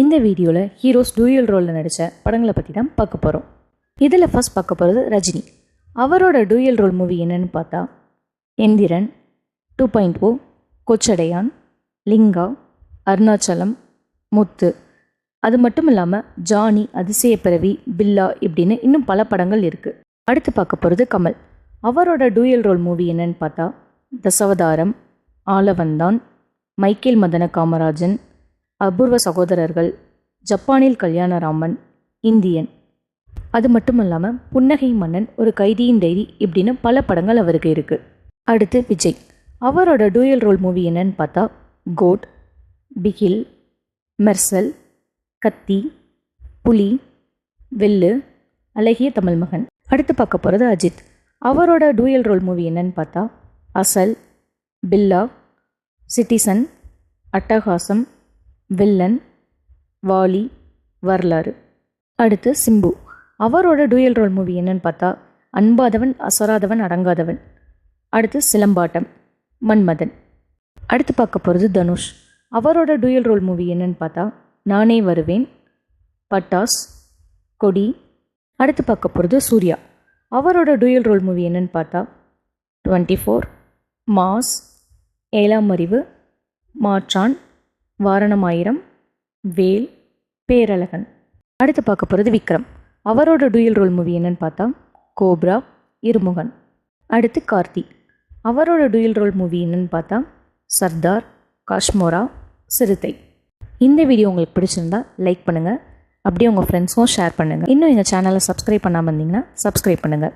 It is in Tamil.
இந்த வீடியோவில் ஹீரோஸ் டூயல் ரோலில் நடித்த படங்களை பற்றி தான் பார்க்க போகிறோம் இதில் ஃபர்ஸ்ட் பார்க்க போகிறது ரஜினி. அவரோட டூயல் ரோல் மூவி என்னன்னு பார்த்தா Enthiran two point O Kochadaiiyaan Lingaa Arunachalam Muthu. அது மட்டும் இல்லாமல் ஜானி அதிசயப்பிறவி பில்லா இப்படின்னு இன்னும் பல படங்கள் இருக்குது அடுத்து பார்க்க போகிறது கமல். அவரோட டூயல் ரோல் மூவி என்னன்னு பார்த்தா தசவதாரம் ஆலவந்தான் மைக்கேல் மதன காமராஜன் அபூர்வ சகோதரர்கள் ஜப்பானில் கல்யாணராமன் இந்தியன். அது மட்டும் இல்லாமல் புன்னகை மன்னன் ஒரு கைதியின் டைரி இப்படின்னு பல படங்கள் அவருக்கு இருக்குது அடுத்து விஜய். அவரோட டூயல் ரோல் மூவி என்னன்னு பார்த்தா கோட் பிகில் மெர்சல் கத்தி புலி வெள்ளு அழகிய தமிழ் மகன். அடுத்து பார்க்க போகிறது அஜித். அவரோட டூயல் ரோல் மூவி என்னன்னு பார்த்தா அசல் பில்லா சிட்டிசன் அட்டகாசம் வில்லன் வாலி வரலாறு. அடுத்து சிம்பு. அவரோட டூயல் ரோல் மூவி என்னன்னு பார்த்தா அன்பாதவன் அசராதவன் அடங்காதவன். அடுத்து சிலம்பாட்டம் மன்மதன். அடுத்து பார்க்க போகிறது தனுஷ். அவரோட டூயல் ரோல் மூவி என்னன்னு பார்த்தா நானே வருவேன் பட்டாஸ் கொடி. அடுத்து பார்க்க போகிறது சூர்யா. அவரோட டூயல் ரோல் மூவி என்னன்னு பார்த்தா டுவெண்ட்டி ஃபோர் மாஸ் ஏழாம் அறிவு மாற்றான் வாரணமாயிரம் வேல் பேரழகன். அடுத்து பார்க்க போகிறது விக்ரம். அவரோட டூயல் ரோல் மூவி என்னன்னு பார்த்தா கோப்ரா இருமுகன். அடுத்து கார்த்தி. அவரோட டூயல் ரோல் மூவி என்னன்னு பார்த்தா சர்தார் காஷ்மோரா சிறுத்தை. இந்த வீடியோ உங்களுக்கு பிடிச்சிருந்தா லைக் பண்ணுங்கள் அப்படியே உங்கள் ஃப்ரெண்ட்ஸும் ஷேர் பண்ணுங்கள் இன்னும் எங்கள் சேனலை சப்ஸ்கிரைப் பண்ணாமல் இருந்தீங்கன்னா சப்ஸ்கிரைப் பண்ணுங்கள்